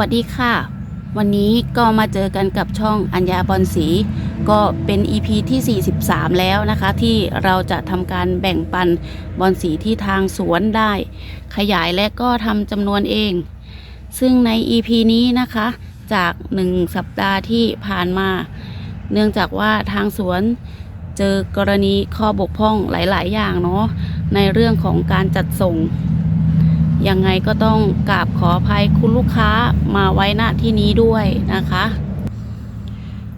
สวัสดีค่ะ วันนี้ก็มาเจอกันกับช่องอัญญาบอลสี ก็เป็น EP ที่ 43 แล้วนะคะ ที่เราจะทำการแบ่งปันบอลสีที่ทางสวนได้ ขยายและก็ทำจำนวนเอง ซึ่งใน EP นี้นะคะจาก 1 สัปดาห์ที่ผ่านมา เนื่องจากว่าทางสวนเจอกรณีข้อบกพร่องหลาย ๆ อย่างเนาะในเรื่องของการจัดส่ง ยังไงก็ต้องกราบขออภัยคุณลูกค้ามาไว้ณที่นี้ด้วยนะคะ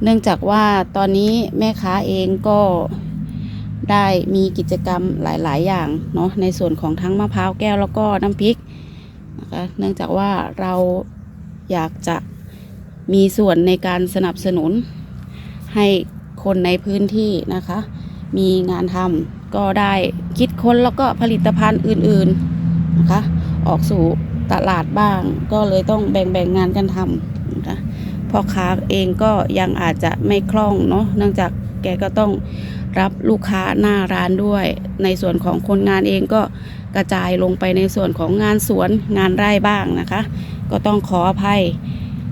เนื่องจากว่าตอนนี้แม่ค้าเองก็ได้มีกิจกรรมหลาย ๆ อย่างเนาะในส่วนของทั้งมะพร้าวแก้วแล้วก็น้ำพริกนะคะเนื่องจากว่าเราอยากจะมีส่วนในการสนับสนุน ให้คนในพื้นที่นะคะ มีงานทำก็ได้คิดค้นแล้วก็ผลิตภัณฑ์อื่น ๆนะคะ ออกสู่ตลาดบ้าง ก็เลยต้องแบ่งแบ่งงานกันทำนะคะพ่อค้าเองก็ยังอาจจะไม่คล่องเนาะเนื่องจากแกก็ต้องรับลูกค้าหน้าร้านด้วย ในส่วนของคนงานเองก็กระจายลงไปในส่วนของงานสวนงานไร่บ้างนะคะ ก็ต้องขออภัย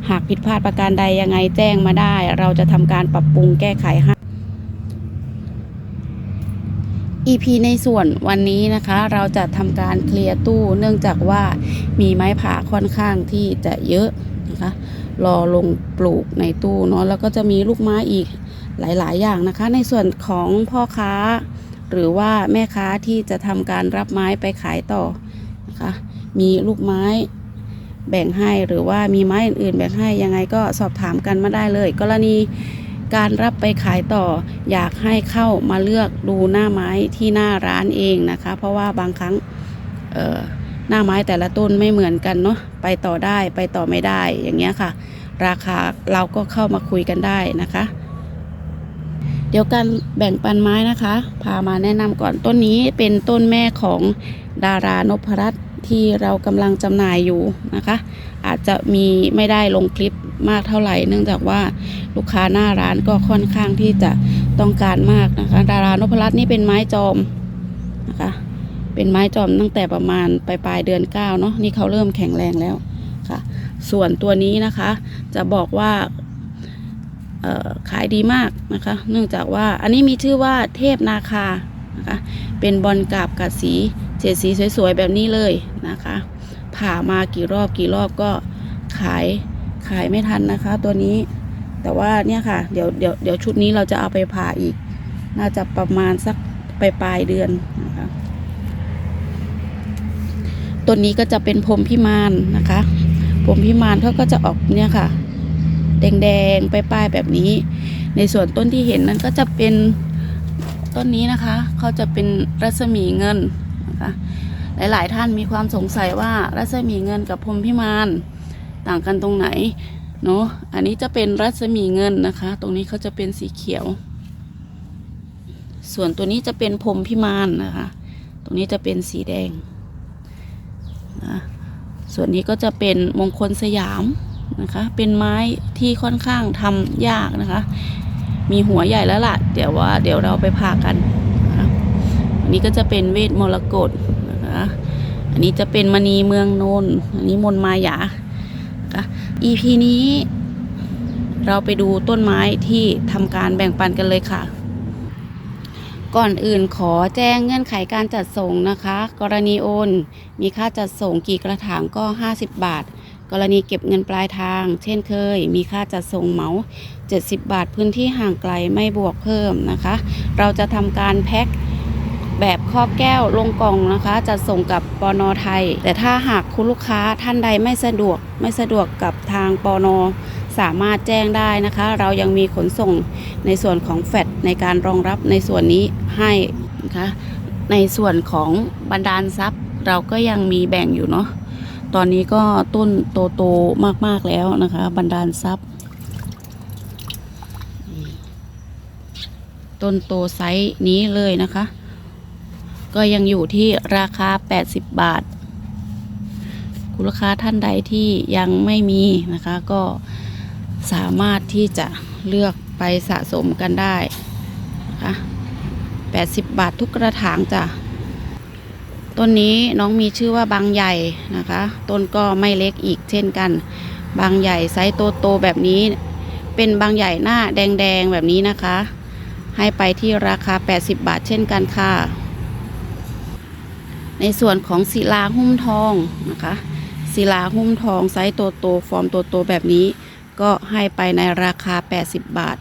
หากผิดพลาดประการใดยังไงแจ้งมาได้ เราจะทำการปรับปรุงแก้ไขให้ EP ในส่วนวันนี้นะคะเราจะทำการเคลียร์ตู้เนื่องจากว่ามีไม้ผาค่อนข้างที่จะเยอะนะคะรอลงปลูกในตู้เนาะแล้วก็จะมีลูกไม้อีกหลาย ๆ อย่างนะคะ ในส่วนของพ่อค้า หรือว่าแม่ค้าที่จะทำการรับไม้ไปขายต่อนะคะมีลูกไม้แบ่งให้หรือว่ามีไม้อื่นๆแบ่งให้ยังไงก็สอบถามกันมาได้เลย กรณี การรับไปขายต่อ อยากให้เข้ามาเลือกดูหน้าไม้ที่หน้าร้านเองนะคะ เพราะว่าบางครั้งหน้าไม้แต่ละต้นไม่เหมือนกันเนาะไปต่อได้ไปต่อไม่ได้อย่างเงี้ยค่ะ ราคาเราก็เข้ามาคุยกันได้นะคะ เดี๋ยวการแบ่งปันไม้นะคะ พามาแนะนำก่อนต้นนี้เป็นต้นแม่ของดารานพรัตน์ ที่เรากำลังจำหน่ายอยู่นะคะ อาจจะมีไม่ได้ลงคลิปมากเท่าไหร่ เนื่องจากว่าลูกค้าหน้าร้านก็ค่อนข้างที่จะต้องการมากนะคะ ดารานพรัตน์นี่เป็นไม้จอมนะคะ เป็นไม้จอมตั้งแต่ประมาณปลายปลายเดือนเก้าเนาะนี่เขาเริ่มแข็งแรงแล้วค่ะ ส่วนตัวนี้นะคะ จะบอกว่าขายดีมากนะคะ เนื่องจากว่าอันนี้มีชื่อว่าเทพนาคานะคะ เป็นบอลกาบกัดสี เฉดสีสวยๆแบบนี้เลยนะคะ ผ่ามากี่รอบกี่รอบก็ขายขายไม่ทันนะคะ ตัวนี้ แต่ว่าเนี่ยค่ะ เดี๋ยวเดี๋ยวเดี๋ยวชุดนี้เราจะเอาไปผ่าอีก น่าจะประมาณสักปลายปลายเดือนนะคะต้นนี้ก็จะเป็นพรมพิมานนะคะพรมพิมานเขาก็จะออกเนี่ยค่ะ แดงๆปลายๆแบบนี้ ในส่วนต้นที่เห็นนั้นก็จะเป็นต้นนี้นะคะ เขาจะเป็นรัศมีเงิน นะคะ หลาย ๆ ท่านมีความสงสัยว่ารัศมีเงินกับพรมพิมานต่างกันตรงไหนเนาะอันนี้จะเป็นรัศมีเงินนะคะ ตรงนี้เขาจะเป็นสีเขียว ส่วนตัวนี้จะเป็นพรมพิมานนะคะ ตรงนี้จะเป็นสีแดงนะส่วนนี้ก็จะเป็นมงคลสยามนะคะ เป็นไม้ที่ค่อนข้างทำยากนะคะ มีหัวใหญ่แล้วล่ะ เดี๋ยวว่าเดี๋ยวเราไปพากันันนี้ก็จะเป็นเวทมรกตนะคะอันนี้จะเป็นมณีเมืองนนท์อันนี้มนมายานะคะ EP นี้เราไปดูต้นไม้ที่ทำการแบ่งปันกันเลยค่ะ ก่อนอื่นขอแจ้งเงื่อนไขการจัดส่งนะคะ กรณีโอน มีค่าจัดส่งกี่กระถางก็ 50 บาท กรณีเก็บเงินปลายทาง เช่นเคย มีค่าจัดส่งเหมา 70 บาทพื้นที่ห่างไกลไม่บวกเพิ่มนะคะ เราจะทำการแพ็ค แบบครอบแก้วลงกล่องนะคะจัดส่งกับปอนอไทย แต่ถ้าหากคุณลูกค้าท่านใดไม่สะดวกไม่สะดวกกับทางปอนอสามารถแจ้งได้นะคะ เรายังมีขนส่งในส่วนของแฟดในการรองรับในส่วนนี้ให้นะคะในส่วนของบรรดาลทรัพย์เราก็ยังมีแบ่งอยู่เนาะตอนนี้ก็ต้นโตโตๆมากๆแล้วนะคะ บรรดาลทรัพย์ ต้นโตไซส์นี้เลยนะคะ ก็ยังอยู่ที่ราคา 80 บาท คุณลูกค้าท่านใดที่ยังไม่มีนะคะ ก็สามารถที่จะเลือกไปสะสมกันได้นะคะ80 บาททุกกระถางจ้ะต้นนี้น้องมีชื่อว่าบางใหญ่นะคะ ต้นก็ไม่เล็กอีกเช่นกัน บางใหญ่ไซส์โตๆแบบนี้ เป็นบางใหญ่หน้าแดงๆแบบนี้นะคะ ให้ไปที่ราคา 80 บาทเช่นกันค่ะ ในส่วนของศิลาหุ้มทองนะคะศิลาหุ้มทองไซส์ตัวโตฟอร์มตัวโตแบบนี้ ก็ให้ไปในราคา 80 บาท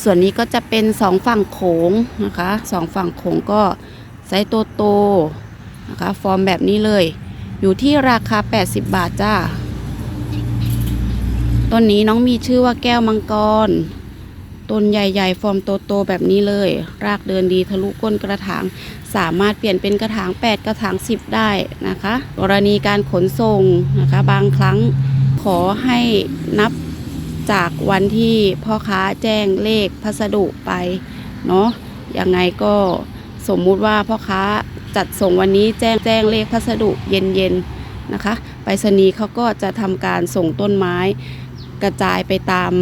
ส่วนนี้ก็จะเป็นสองฝั่งโขงนะคะสองฝั่งโขงก็ไซส์ตัวโตนะคะฟอร์มแบบนี้เลย อยู่ที่ราคา 80 บาทจ้าต้นนี้น้องมีชื่อว่าแก้วมังกร ต้นใหญ่ๆ ฟอร์มโตๆแบบนี้เลย รากเดินดีทะลุก้นกระถาง สามารถเปลี่ยนเป็นกระถาง 8 กระถาง 10 ได้นะคะ กรณีการขนส่งนะคะ บางครั้งขอให้นับจากวันที่พ่อค้าแจ้งเลขพัสดุไปเนาะยังไงก็สมมุติว่าพ่อค้าจัดส่งวันนี้แจ้งแจ้งเลขพัสดุเย็นๆนะคะไปรษณีย์เขาก็จะทำการส่งต้นไม้กระจายไปตาม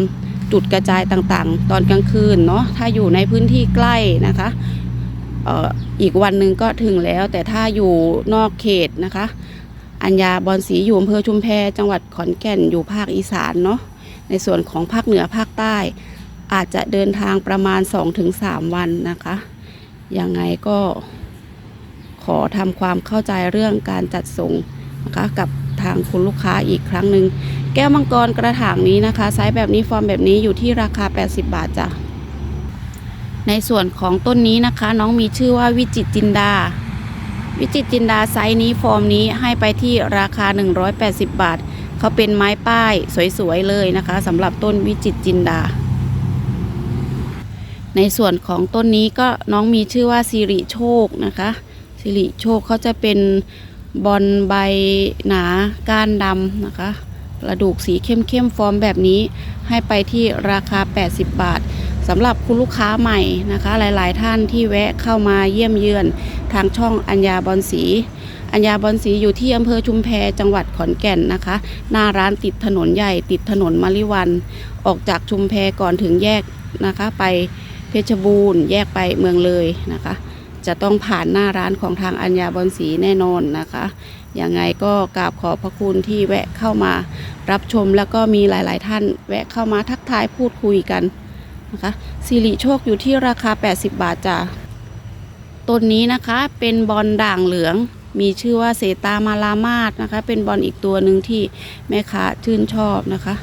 จุดกระจายต่างๆ ตอนกลางคืนเนาะถ้าอยู่ในพื้นที่ใกล้นะคะอีกวันหนึ่งก็ถึงแล้ว แต่ถ้าอยู่นอกเขตนะคะ อัญญาบอนศรีอยู่อำเภอชุมแพจังหวัดขอนแก่นอยู่ภาคอีสานเนาะในส่วนของภาคเหนือภาคใต้ อาจจะเดินทางประมาณ 2-3 วันนะคะยังไงก็ขอทำความเข้าใจเรื่องการจัดส่งนะคะกับทางคุณลูกค้าอีกครั้งหนึ่ง แก้วมังกรกระถางนี้นะคะไซส์แบบนี้ฟอร์มแบบนี้อยู่ที่ราคา 80 บาทจ้ะในส่วนของต้นนี้นะคะ น้องมีชื่อว่าวิจิตจินดา วิจิตจินดาไซส์นี้ฟอร์มนี้ให้ไปที่ราคา 180 บาท เขาเป็นไม้ป้ายสวยๆเลยนะคะสำหรับต้นวิจิตจินดา ในส่วนของต้นนี้ก็น้องมีชื่อว่าสิริโชคนะคะสิริโชคเขาจะเป็นบอลใบหนาก้านดำนะคะ กระดูกสีเข้มๆฟอร์มแบบนี้ ให้ไปที่ราคา 80 บาทสำหรับคุณลูกค้าใหม่นะคะ หลายๆ ท่านที่แวะเข้ามาเยี่ยมเยือนทางช่องอัญญาบอนสีอัญญาบอนสีอยู่ที่อำเภอชุมแพจังหวัดขอนแก่นนะคะ หน้าร้านติดถนนใหญ่ติดถนนมาริวัน ออกจากชุมแพก่อนถึงแยกนะคะ ไปเพชรบูรณ์แยกไปเมืองเลยนะคะ จะต้องผ่านหน้าร้านของทางอัญญาบอนสีแน่นอนนะคะยังไงก็กราบขอบพระคุณที่แวะเข้ามารับชมแล้วก็มีหลาย ๆ ท่าน แวะเข้ามาทักทายพูดคุยกันนะคะสิริโชคอยู่ที่ราคา 80 บาทจ้ะต้นนี้นะคะเป็นบอลด่างเหลือง มีชื่อว่าเสตามาลามาดนะคะ เป็นบอลอีกตัวหนึ่งที่แม่ค้าชื่นชอบนะคะ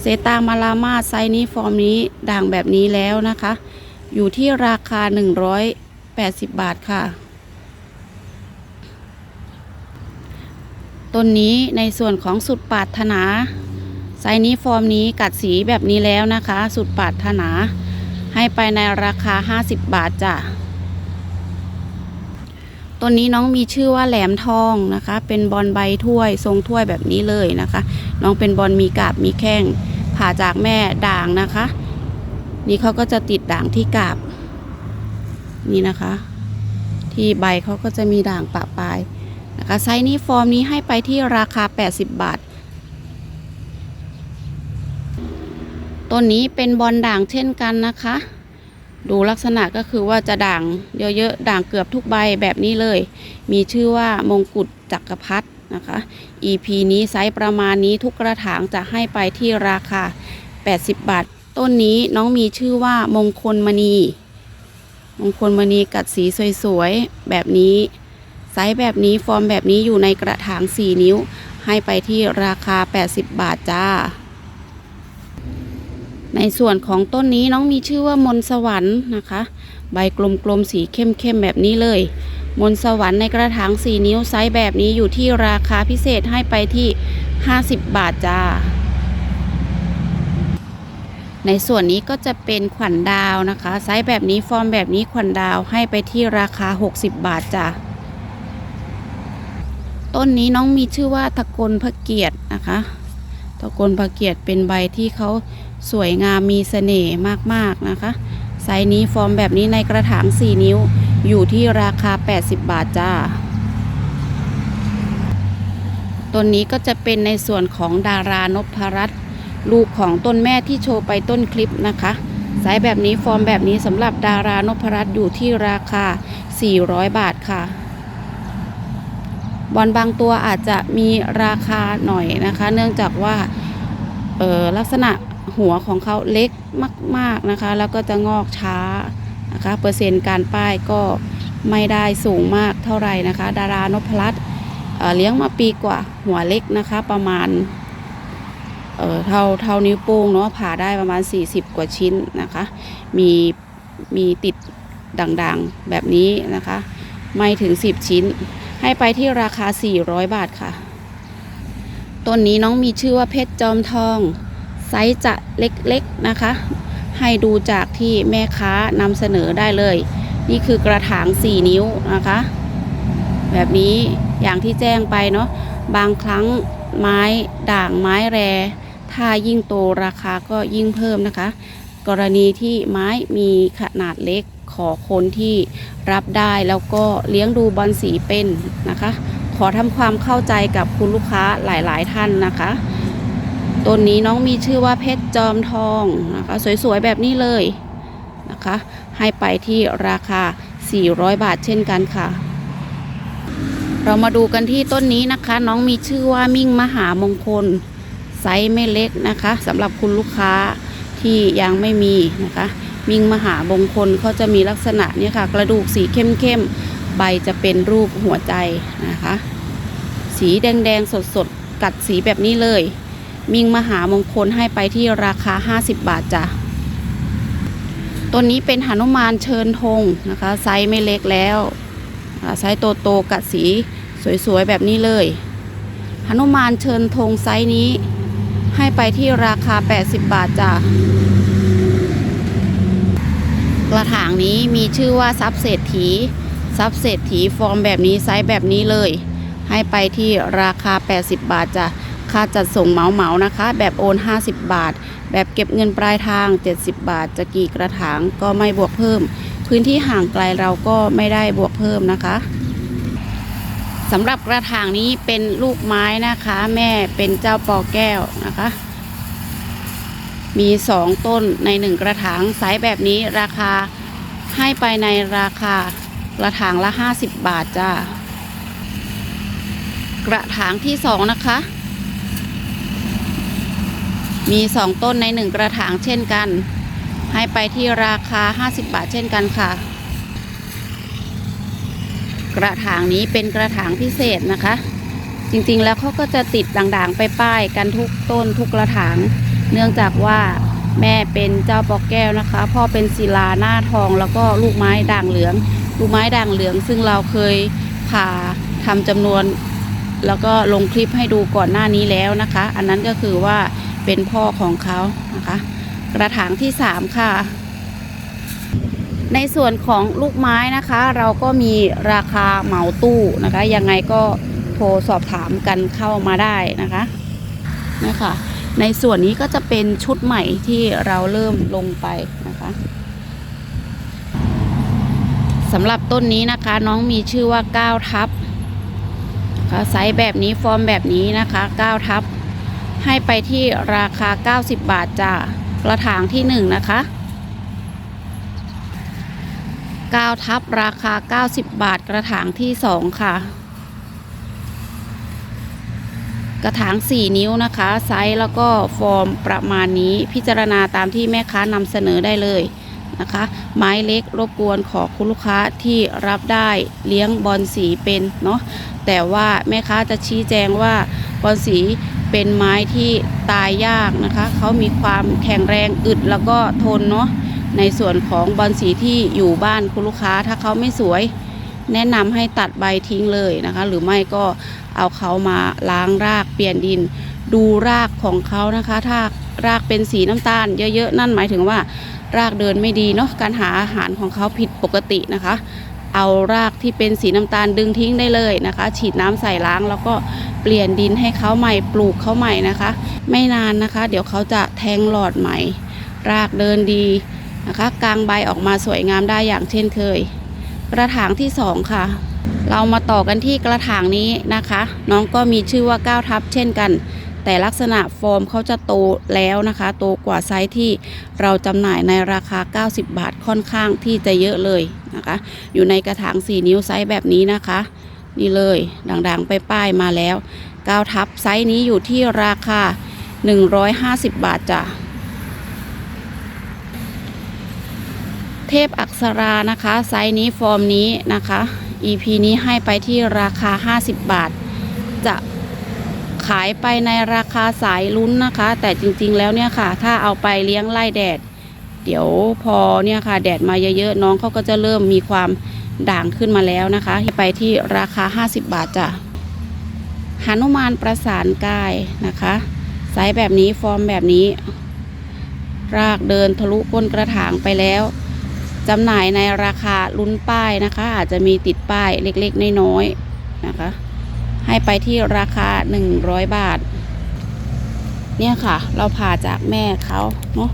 เซตามาลามาดไซส์นี้ฟอร์มนี้ด่างแบบนี้แล้วนะคะ อยู่ที่ราคา 180 บาทค่ะ ต้นนี้ในส่วนของสุดปารถนาไซนี้ฟอร์มนี้กัดสีแบบนี้แล้วนะคะ สุดปารถนา ให้ไปในราคา 50 บาทจ้ะต้นนี้น้องมีชื่อว่าแหลมทองนะคะ เป็นบอลใบถ้วย ทรงถ้วยแบบนี้เลยนะคะ น้องเป็นบอลมีกาบมีแข้งผ่าจากแม่ด่างนะคะ นี่เขาก็จะติดด่างที่กาบ นี่นะคะ ที่ใบเขาก็จะมีด่างปะปลายนะคะไซส์นี้ฟอร์มนี้ให้ไปที่ราคา 80 บาท ต้นนี้เป็นบอลด่างเช่นกันนะคะ ดูลักษณะก็คือว่าจะด่างเยอะๆ ด่างเกือบทุกใบแบบนี้เลย มีชื่อว่ามงกุฎจักรพรรดินะคะ EP นี้ไซส์ประมาณนี้ทุกกระถางจะให้ไปที่ราคา 80 บาท ต้นนี้น้องมีชื่อว่ามงคลมณี มงคลมณีกัดสีสวยๆ แบบนี้ ไซส์แบบนี้ฟอร์มแบบนี้อยู่ในกระถาง 4 นิ้ว ให้ไปที่ราคา 80 บาทจ้า ในส่วนของต้นนี้น้องมีชื่อว่ามนสวรรค์นะคะ ใบกลมๆ สีเข้มๆ แบบนี้เลย มนสวรรค์ในกระถาง 4 นิ้วไซส์แบบนี้อยู่ที่ราคาพิเศษให้ไปที่ 50 บาทจ้า ในส่วนนี้ก็จะเป็นขวัญดาวนะคะ ไซส์แบบนี้ฟอร์มแบบนี้ขวัญดาวให้ไปที่ราคา 60 บาทจ้ะต้นนี้น้องมีชื่อว่าตะกลพระเกียรตินะคะตะกลพระเกียรติเป็นใบที่เขาสวยงามมีเสน่ห์มากๆนะคะ ไซส์นี้ฟอร์มแบบนี้ในกระถาง 4 นิ้วอยู่ที่ราคา 80 บาทจ้าต้นนี้ก็จะเป็นในส่วนของดารานพรัตน์ ลูกของต้นแม่ที่โชว์ไปต้นคลิปนะคะไซส์แบบนี้ฟอร์มแบบนี้สำหรับดารานพรัตน์อยู่ที่ราคา 400 บาทค่ะ บอลบางตัวอาจจะมีราคาหน่อยนะคะ เนื่องจากว่าออลักษณะหัวของเขาเล็กมาก ๆนะคะ แล้วก็จะงอกช้านะคะ เปอร์เซ็นต์การป้ายก็ไม่ได้สูงมากเท่าไหร่นะคะ ดารานพรัตน์เลี้ยงมาปีกว่าหัวเล็กนะคะประมาณ เอ่อเท่าเท่านิ้วโป้งเนาะผ่าได้ประมาณ 40 กว่าชิ้นนะคะ มีมีติดด่างๆแบบนี้นะคะ ไม่ถึง 10 ชิ้น ให้ไปที่ราคา 400 บาทค่ะต้นนี้น้องมีชื่อว่าเพชรจอมทองไซส์จะเล็กๆนะคะ ให้ดูจากที่แม่ค้านำเสนอได้เลย นี่คือกระถาง 4 นิ้วนะคะ แบบนี้อย่างที่แจ้งไปเนาะบางครั้งไม้ด่างไม้แร ถ้ายิ่งโตราคาก็ยิ่งเพิ่มนะคะ กรณีที่ไม้มีขนาดเล็กขอคนที่รับได้แล้วก็เลี้ยงดูบอลสีเป็นนะคะ ขอทำความเข้าใจกับคุณลูกค้าหลาย ๆ ท่านนะคะต้นนี้น้องมีชื่อว่าเพชรจอมทองนะคะสวย ๆ แบบนี้เลยนะคะ ให้ไปที่ราคา 400 บาทเช่นกันค่ะ เรามาดูกันที่ต้นนี้นะคะ น้องมีชื่อว่ามิ่งมหามงคล ไซส์ไม่เล็กนะคะสำหรับคุณลูกค้าที่ยังไม่มีนะคะมิ่งมหามงคลเขาจะมีลักษณะเนี่ยค่ะ กระดูกสีเข้มๆ ใบจะเป็นรูปหัวใจนะคะ สีแดงๆ สดๆ กัดสีแบบนี้เลย มิ่งมหามงคลให้ไปที่ราคา 50 บาทจ้ะต้นนี้เป็นหนุมานเชิญธงนะคะ ไซส์ไม่เล็กแล้วไซส์โตๆกัดสีสวยๆ แบบนี้เลยหนุมานเชิญธงไซส์นี้ ให้ไปที่ราคา 80 บาทจ้ะกระถางนี้มีชื่อว่าซับเศรษฐีซับเศรษฐีฟอร์มแบบนี้ไซส์แบบนี้เลย ให้ไปที่ราคา 80 บาทจ้ะค่าจัดส่งเหมาเหมานะคะ แบบโอน 50 บาท แบบเก็บเงินปลายทาง 70 บาท จะกี่กระถางก็ไม่บวกเพิ่ม พื้นที่ห่างไกลเราก็ไม่ได้บวกเพิ่มนะคะ สำหรับกระถางนี้เป็นลูกไม้นะคะ แม่เป็นเจ้าปอแก้วนะคะ มีสองต้นในหนึ่งกระถางไซส์แบบนี้ราคาให้ไปในราคากระถางละ 50 บาทจ้ากระถางที่สองนะคะ มีสองต้นในหนึ่งกระถางเช่นกัน ให้ไปที่ราคา 50 บาทเช่นกันค่ะ กระถางนี้เป็นกระถางพิเศษนะคะ จริงๆแล้วเขาก็จะติดด่างๆไปป้ายกันทุกต้นทุกกระถาง เนื่องจากว่าแม่เป็นเจ้าปอกแก้วนะคะพ่อเป็นศิลาหน้าทองแล้วก็ลูกไม้ด่างเหลือง ลูกไม้ด่างเหลือง ซึ่งเราเคยผ่าทำจำนวน แล้วก็ลงคลิปให้ดูก่อนหน้านี้แล้วนะคะ อันนั้นก็คือว่าเป็นพ่อของเขานะคะ กระถางที่ 3 ค่ะ ในส่วนของลูกไม้นะคะ เราก็มีราคาเหมาตู้นะคะ ยังไงก็โทรสอบถามกันเข้ามาได้นะคะนะคะในส่วนนี้ก็จะเป็นชุดใหม่ที่เราเริ่มลงไปนะคะสำหรับต้นนี้นะคะน้องมีชื่อว่า 9 ทับนะคะไซส์แบบนี้ฟอร์มแบบนี้นะคะ 9 ทับให้ไปที่ราคา 90 บาทจ้ากระถางที่ 1 นะคะ 9ทับราคา 90 บาทกระถางที่ 2 ค่ะ กระถาง 4 นิ้วนะคะ ไซส์แล้วก็ฟอร์มประมาณนี้พิจารณาตามที่แม่ค้านำเสนอได้เลยนะคะ ไม้เล็กรบกวนขอคุณลูกค้าที่รับได้เลี้ยงบอลสีเป็นเนาะแต่ว่าแม่ค้าจะชี้แจงว่าบอลสีเป็นไม้ที่ตายยากนะคะ เขามีความแข็งแรงอึดแล้วก็ทนเนาะ ในส่วนของบอลสีที่อยู่บ้านคุณลูกค้าถ้าเขาไม่สวย แนะนำให้ตัดใบทิ้งเลยนะคะ หรือไม่ก็เอาเขามาล้างรากเปลี่ยนดิน ดูรากของเขานะคะ ถ้ารากเป็นสีน้ำตาล เยอะๆ นั่นหมายถึงว่ารากเดินไม่ดีเนาะการหาอาหารของเขาผิดปกตินะคะ เอารากที่เป็นสีน้ำตาลดึงทิ้งได้เลยนะคะ ฉีดน้ำใส่ล้างแล้วก็เปลี่ยนดินให้เขาใหม่ปลูกเขาใหม่นะคะ ไม่นานนะคะ เดี๋ยวเขาจะแทงหลอดใหม่ รากเดินดี นะคะกลางใบออกมาสวยงามได้อย่างเช่นเคย กระถางที่สองค่ะ เรามาต่อกันที่กระถางนี้นะคะ น้องก็มีชื่อว่า9ทับเช่นกัน แต่ลักษณะฟอร์มเขาจะโตแล้วนะคะโตกว่าไซส์ที่เราจำหน่ายในราคา 90 บาทค่อนข้างที่จะเยอะเลยนะคะ อยู่ในกระถาง 4 นิ้วไซส์แบบนี้นะคะ นี่เลยด่างๆไปป้ายมาแล้วก้าวทับไซส์นี้อยู่ที่ราคา 150 บาทจ้ะ เทพอักษรานะคะไซส์นี้ฟอร์มนี้นะคะ EP นี้ให้ไปที่ราคา 50 บาท จะขายไปในราคาสายลุ้นนะคะ แต่จริงๆแล้วเนี่ยค่ะ ถ้าเอาไปเลี้ยงไล่แดด เดี๋ยวพอเนี่ยค่ะ แดดมาเยอะๆน้องเขาก็จะเริ่มมีความด่างขึ้นมาแล้วนะคะไปที่ราคา 50 บาทจ้ะหนุมานประสานกายนะคะไซส์แบบนี้ฟอร์มแบบนี้ รากเดินทะลุก้นกระถางไปแล้ว จำหน่ายในราคาลุ้นป้ายนะคะ อาจจะมีติดป้ายเล็กๆ น้อยๆนะคะ ให้ไปที่ราคา 100 บาท เนี่ยค่ะ เราผ่าจากแม่เขาเนาะ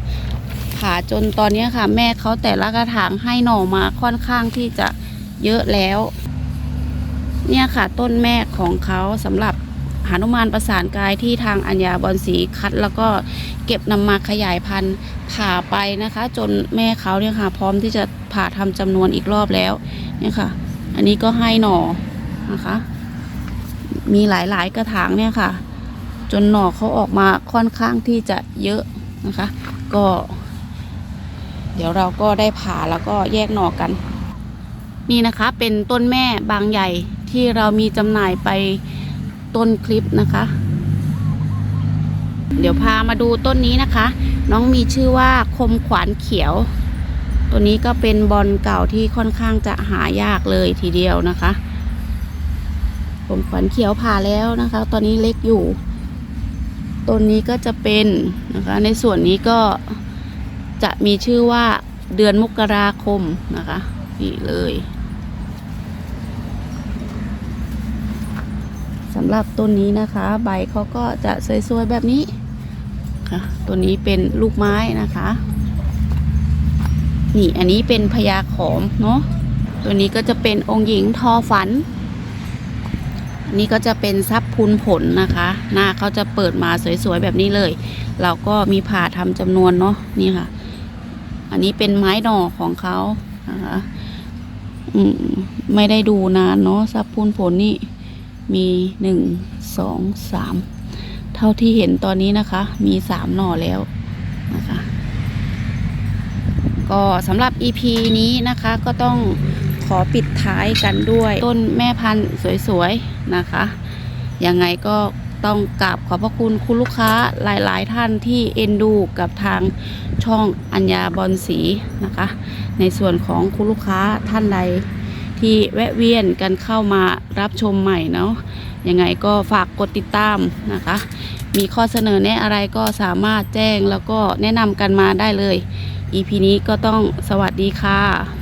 ผ่าจนตอนนี้ค่ะ แม่เขาแต่ละกระถางให้หน่อมาค่อนข้างที่จะเยอะแล้ว เนี่ยค่ะต้นแม่ของเขาสำหรับ หานุมานประสานกายที่ทางอัญญาบอลสีคัด แล้วก็เก็บนำมาขยายพันธุ์ผ่าไปนะคะ จนแม่เขาเนี่ยค่ะ พร้อมที่จะผ่าทำจำนวนอีกรอบแล้วเนี่ยค่ะ อันนี้ก็ให้หน่อนะคะ มีหลายๆกระถางเนี่ยค่ะ จนหน่อเขาออกมาค่อนข้างที่จะเยอะนะคะ ก็ เดี๋ยวเราก็ได้ผ่าแล้วก็แยกหน่อกัน นี่นะคะเป็นต้นแม่บางใหญ่ที่เรามีจำหน่ายไป ต้นคลิปนะคะ เดี๋ยวพามาดูต้นนี้นะคะ น้องมีชื่อว่าคมขวานเขียว ตัวนี้ก็เป็นบอลเก่าที่ค่อนข้างจะหายากเลยทีเดียวนะคะผมขวัญเขียวผ่าแล้วนะคะ ตอนนี้เล็กอยู่ต้นนี้ก็จะเป็นนะคะ ในส่วนนี้ก็จะมีชื่อว่าเดือนมกราคมนะคะนี่เลยำหรับต้นนี้นะคะ ใบเขาก็จะสวยๆแบบนี้ค่ะตัวนี้เป็นลูกไม้นะคะ นี่อันนี้เป็นพญาขอมเนาะตัวนี้ก็จะเป็นองค์หญิงทอฝันอันนี้ก็จะเป็นซับพูนผลนะคะ หน้าเขาจะเปิดมาสวยๆแบบนี้เลย เราก็มีผ่าทำจำนวนเนาะนี่ค่ะ อันนี้เป็นไม้หน่อของเขานะคะไม่ได้ดูนานเนาะซับพูนผลนี่ มีหนึ่งสองสามเท่าที่เห็นตอนนี้นะคะ มีสามหน่อแล้วนะคะ ก็สำหรับ EP นี้นะคะก็ต้องขอปิดท้ายกันด้วยต้นแม่พันธุ์สวยๆนะคะ ยังไงก็ต้องกราบขอบพระคุณคุณลูกค้าหลายๆ ท่านที่เอ็นดูกับทางช่องอัญญาบอลสีนะคะ ในส่วนของคุณลูกค้าท่านใด ที่แวะเวียนกันเข้ามารับชมใหม่เนาะยังไงก็ฝากกดติดตามนะคะ มีข้อเสนอแนะอะไรก็สามารถแจ้งแล้วก็แนะนำกันมาได้เลย EP นี้ก็ต้องสวัสดีค่ะ